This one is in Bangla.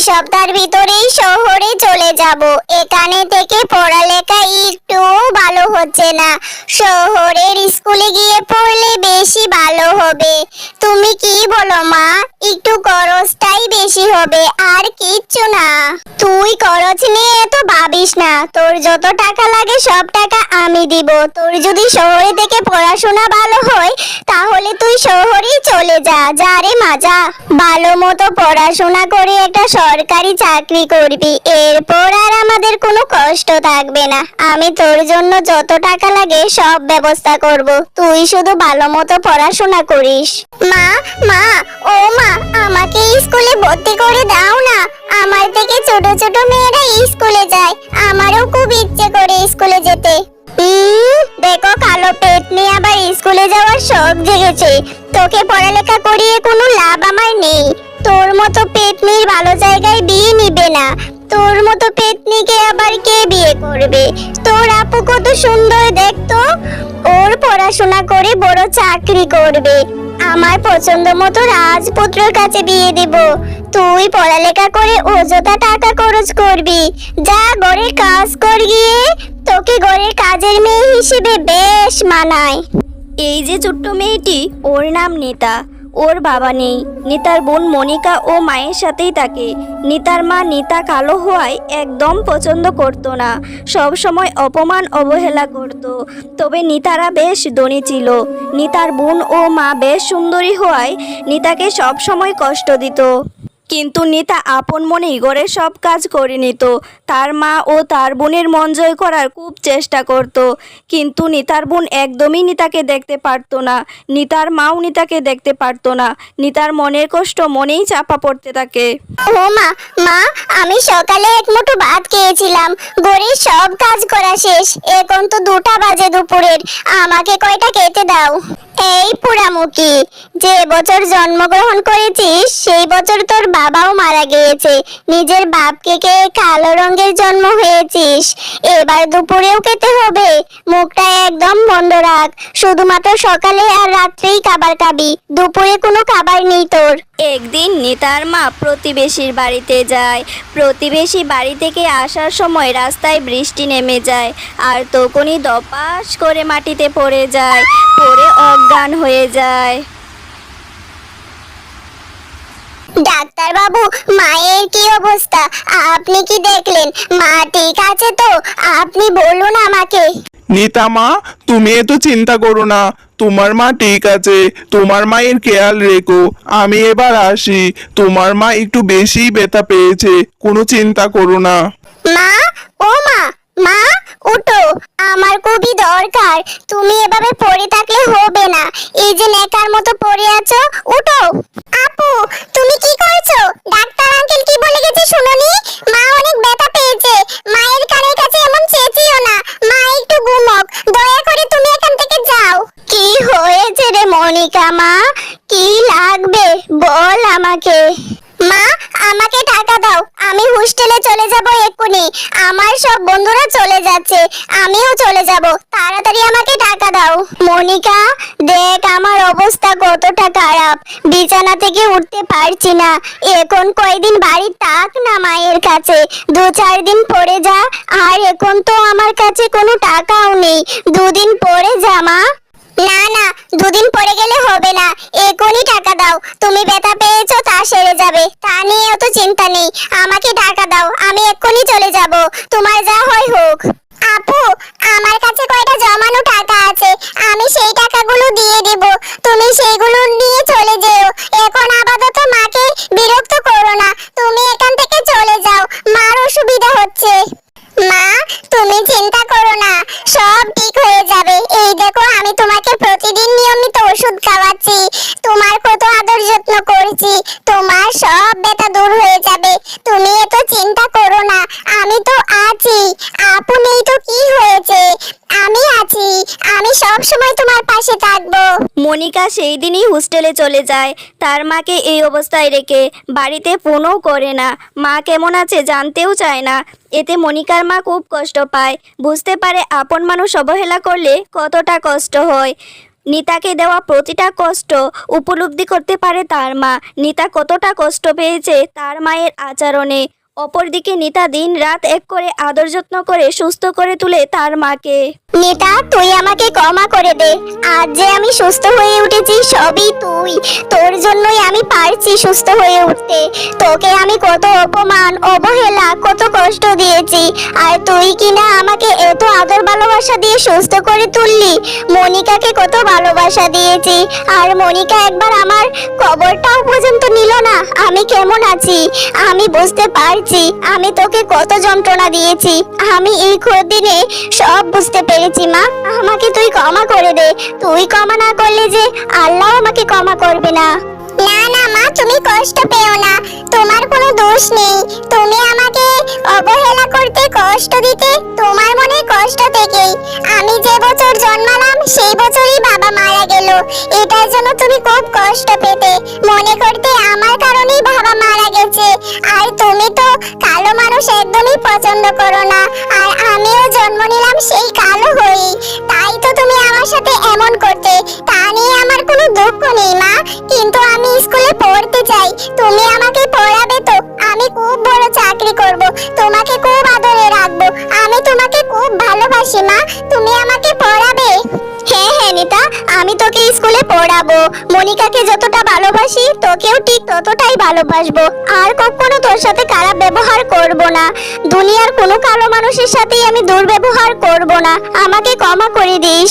সপ্তাহের ভিতরেই শহরে চলে যাব। এখানে থেকে পড়ালেখা একটু ভালো হচ্ছে না। শহরের স্কুলে গিয়ে পড়লে হবে। তুমি কি বলো মা? একটু খরচটাই বেশি হবে, আর কিচ্ছু না। তুই খরচ নিয়ে এত ভাবিস না। তোর যত টাকা লাগে সব টাকা আমি দিব। তোর যদি শহরে থেকে পড়াশোনা ভালো হয়, তাহলে তুই শহরেই চলে যা। যা রে মাজা ভালো মতো পড়াশোনা করে একটা সরকারি চাকরি করবি। এরপর আর আমাদের কোনো কষ্ট থাকবে না। আমি তোর জন্য যত টাকা লাগে সব ব্যবস্থা করব। তুই শুধু ভালো মতো পড়াশোনা করিস? মা মা, ও মা, আমাকে স্কুলে ভর্তি করে দাও না। আমার থেকে ছোট ছোট মেয়েরা স্কুলে যায়। আমারও খুব ইচ্ছে করে স্কুলে যেতে। দেখো কালো পেট নিয়ে আবার স্কুলে যাওয়ার শখ জেগেছে। তোকে পড়ালেখা করিয়ে কোনো লাভ আমার নেই। তোর মতো পেট পেটনির ভালো জায়গায় বিয়ে নিবে না। তোর মতো পেটনিকে আবার কে বিয়ে করবে? তোর আপু কত সুন্দর দেখতো ওর পড়াশোনা করে বড় চাকরি করবে। আমার পছন্দ মতো রাজপুত্রের কাছে বিয়ে দেব। তুই পড়ালেখা করে অযথা টাকা খরচ করবি। যা ঘরের কাজ কর গিয়ে, তোকে ঘরের কাজের মেয়ে হিসেবে বেশ মানায়। এই যে ছোট্ট মেয়েটি, ওর নাম নেতা। ওর বাবা নেই। নিতার বোন মনিকা ও মায়ের সাথেই থাকে। নিতার মা নিতা কালো হওয়ায় একদম পছন্দ করত না। সব সময় অপমান, অবহেলা করত। তবে নিতারা বেশ ধনী ছিল। নিতার বোন ও মা বেশ সুন্দরী হওয়ায় নিতাকে সব সময় কষ্ট দিত। কিন্তু নিতা আপন মনেই ঘরের সব কাজ করে নিত। তার মা ও তার বোনের মন জয় করার খুব চেষ্টা করত। কিন্তু নিতার বোন একদমই নিতাকে দেখতে পারতো না। নিতার মাও নিতাকে দেখতে পারতো না। নিতার মনের কষ্ট মনেই চাপা পড়তে থাকে। ও মা মা, আমি সকালে এক মুঠো ভাত খেয়েছিলাম। ঘরের সব কাজ করা শেষ। এখন তো দুটা বাজে দুপুরের। আমাকে কয়টা খেতে দাও? এই পুরামুখী যে বছর জন্মগ্রহণ করেছিস, সেই বছর তোর বাবাও মারা গিয়েছে। নিজের বাপকে কে কালো রঙের জন্ম হয়েছিস? এবার দুপুরেও খেতে হবে। মুখটা একদম বন্ধ রাখ। শুধুমাত্র সকালে আর রাত্রেই খাবার খাবি। দুপুরে কোনো খাবার নেই তোর। একদিন নিতার মা প্রতিবেশীর বাড়িতে যায়। প্রতিবেশী বাড়ি থেকে আসার সময় রাস্তায় বৃষ্টি নেমে যায় আর তখনই দপাস করে মাটিতে পড়ে যায়। পড়ে অজ্ঞান হয়ে যায়। ডাক্তার বাবু মায়ের কি অবস্থা? আপনি কি দেখলেন? মা ঠিক আছে তো? আপনি বলুন আমাকে। নিতা মা তুমি এত চিন্তা করো না। তোমার মা ঠিক আছে। তোমার মায়ের খেয়াল রেখো। আমি এবার আসি। তোমার মা একটু বেশি ব্যথা পেয়েছে। কোনো চিন্তা করো না। মা? ও মা? মা? উঠো আমার খুবই দরকার। তুমি এভাবে পড়ে থাকলে হবে না। এই যে নেকার মতো পড়ে আছো উঠো আপু, তুমি কি করছ? ডাক্তার আঙ্কেল কি বলে গেছে শুনোনি? মা অনেক ব্যথা পেয়েছে। মায়ের কানের কাছে এমন চেঁচিও না মা একটু ঘুমক দয়া করে তুমি এখান থেকে যাও কি হয়েছে রে মনিকা মা কি লাগবে বল আমাকে মা আমাকে টাকা দাও আমি হোস্টেলে চলে যাব এক্ষুনি। আমার সব বন্ধুরা চলে যাচ্ছে। আমিও চলে যাব। তাড়াতাড়ি আমাকে টাকা দাও। মনিকা, দেখ আমার অবস্থা কতটা খারাপ। বিছানা থেকে উঠতে পারছি না। এখন কয়দিন বাড়ি থাক না মায়ের কাছে। দু চার দিন পরে যা। আর এখন তো আমার কাছে কোনো টাকাও নেই। দুদিন পরে যা মা। না না, দুদিন পরে গেলে হবে না। এখনই টাকা দাও তুমি ব্যথা পেয়েছ তা সেরে যাবে তা নিয়ে অত চিন্তা নেই আমাকে টাকা দাও আমি এক্ষুনি চলে যাব তোমার যা মনিকা সেই দিনই হোস্টেলে চলে যায়। তার মাকে এই অবস্থায় রেখে বাড়িতে ফোনও করে না। মা কেমন আছে জানতেও চায় না। এতে মনিকার মা খুব কষ্ট পায়। বুঝতে পারে আপন মানুষ অবহেলা করলে কতটা কষ্ট হয়। নিতাকে দেওয়া প্রতিটা কষ্ট উপলব্ধি করতে পারে তার মা। নিতা কতটা কষ্ট পেয়েছে তার মায়ের আচরণে। অপরদিকে নিতা দিন রাত এক করে আদর যত্ন করে, সুস্থ করে তুলে তার মাকে। নেতা, তুই আমাকে ক্ষমা করে দে। আজ যে আমি সুস্থ হয়ে উঠেছি, সবই তুই। তোর জন্যই আমি পারছি সুস্থ হয়ে উঠতে। তোকে আমি কত অপমান, অবহেলা, কত কষ্ট দিয়েছি। আর তুই কিনা আমাকে এত আদর ভালোবাসা দিয়ে সুস্থ করে তুললি? মনিকাকে কত ভালোবাসা দিয়েছি। আর মনিকা একবার আমার খবরটাও পর্যন্ত নিল না। আমি কেমন আছি? আমি বুঝতে পারছি আমি তোকে কত যন্ত্রণা দিয়েছি। আমি এই দিনে সব বুঝতে পেরেছি, মা। আমাকে তুই ক্ষমা করে দে। তুই ক্ষমা না করলে যে আল্লাহ আমাকে ক্ষমা করবে না। না না, মা, তুমি কষ্ট পেও না। তোমার কোনো দোষ নেই। তুমি আমাকে অবহেলা করতে, কষ্ট দিতে তোমার মনে কষ্ট থেকেই। আমি যে বছর জন্মালাম, সেই বছরই বাবা মারা গেল। এটার জন্য তুমি খুব কষ্ট পেতে। মনে করতে আমার কারণেই বাবা মারা গেছে। আর তুমি কালো মানুষ একদমই পছন্দ করো না। আর আমিও জন্ম নিলাম সেই কালো হয়েই। তাই তো তুমি আমার সাথে এমন করতে। তা নিয়ে আমার কোনো দুঃখ নেই, মা। কিন্তু আমি স্কুলে পড়তে চাই। তুমি আমাকে পড়াবে তো। আমি খুব বড় চাকরি করব। তোমাকে খুব আদরে রাখব। আমি তোমাকে খুব ভালোবাসি, মা। তুমি আমাকে পড়াবে? হ্যাঁ হ্যাঁ নিতা। আমি তোকে স্কুলে পড়াবো। মনিকাকে যতটা ভালোবাসি, তোকেও ঠিক ততটাই ভালোবাসবো। আর কখনো তোর সাথে খারাপ ব্যবহার করব না। দুনিয়ার কোনো কালো মানুষের সাথেই আমি দুর্ব্যবহার করব না। আমাকে ক্ষমা করে দিস।